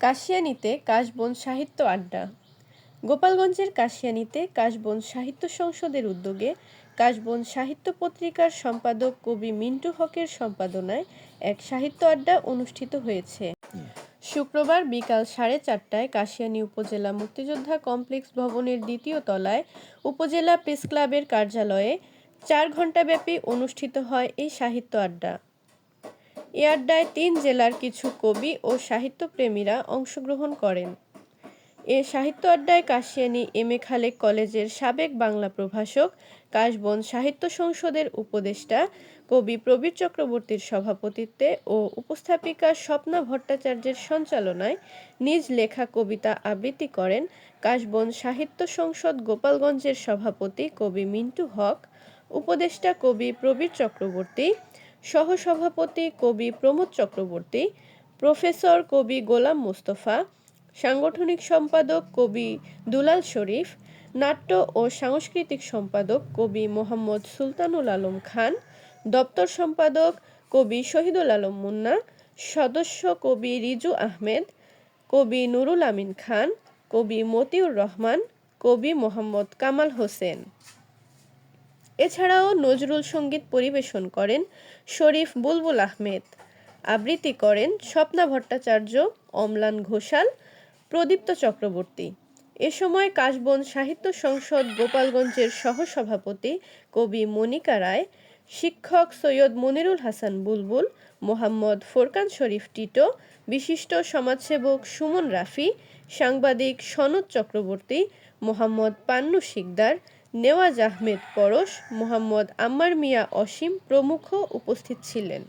কাশিয়ানীতে কাশবন সাহিত্য আড্ডা। গোপালগঞ্জের কাশিয়ানীতে কাশবন সাহিত্য সংসদের উদ্যোগে কাশবন সাহিত্য পত্রিকার সম্পাদক কবি মিন্টু হকের সম্পাদনায় এক সাহিত্য আড্ডা অনুষ্ঠিত হয়েছে। শুক্রবার বিকাল সাড়ে চারটায় কাশিয়ানী উপজেলা মুক্তিযোদ্ধা কমপ্লেক্স ভবনের দ্বিতীয় তলায় উপজেলা প্রেসক্লাবের কার্যালয়ে চার ঘণ্টাব্যাপী অনুষ্ঠিত হয় এই সাহিত্য আড্ডা। এ আড্ডায় তিন জেলার কিছু কবি ও সাহিত্যপ্রেমীরা অংশগ্রহণ করেন। এ সাহিত্য আড্ডায় কাশিয়ানী এম এ খালেক কলেজের সাবেক বাংলা প্রভাষক, কাশবন সাহিত্য সংসদের উপদেষ্টা, কবি প্রবীর চক্রবর্তীর সভাপতিত্বে ও উপস্থাপিকা স্বপ্না ভট্টাচার্যের সঞ্চালনায় নিজ লেখা কবিতা আবৃত্তি করেন কাশবন সাহিত্য সংসদ গোপালগঞ্জের সভাপতি কবি মিন্টু হক, উপদেষ্টা কবি প্রবীর চক্রবর্তী সহসভাপতি কবি প্রমোদ চক্রবর্তী, প্রফেসর কবি গোলাম মোস্তফা, সাংগঠনিক সম্পাদক কবি দুলাল শরীফ, নাট্য ও সাংস্কৃতিক সম্পাদক কবি মোহাম্মদ সুলতানুল আলম খান, দপ্তর সম্পাদক কবি শহীদুল আলম মুন্না, সদস্য কবি রিজু আহমেদ, কবি নুরুল আমিন খান, কবি মতিউর রহমান, কবি মোহাম্মদ কামাল হোসেন। এছাড়াও নজরুল সংগীত পরিবেশন করেন শরীফ বুলবুল আহমেদ, আবৃত্তি করেন স্বপ্না ভট্টাচার্য, অম্লান ঘোষাল, প্রদীপ্ত চক্রবর্তী। এ সময় কাশবন সাহিত্য সংসদ গোপালগঞ্জের সহসভাপতি কবি মনিকা রায়, শিক্ষক সৈয়দ মনিরুল হাসান বুলবুল, মোহাম্মদ ফোরকান শরীফ টিটো, বিশিষ্ট সমাজসেবক সুমন রাফি, সাংবাদিক সনদ চক্রবর্তী, মোহাম্মদ পান্নু শিকদার নেওয়াজ আহমেদ পরশ মোহাম্মদ আম্মার মিয়া অসীম প্রমুখ উপস্থিত ছিলেন।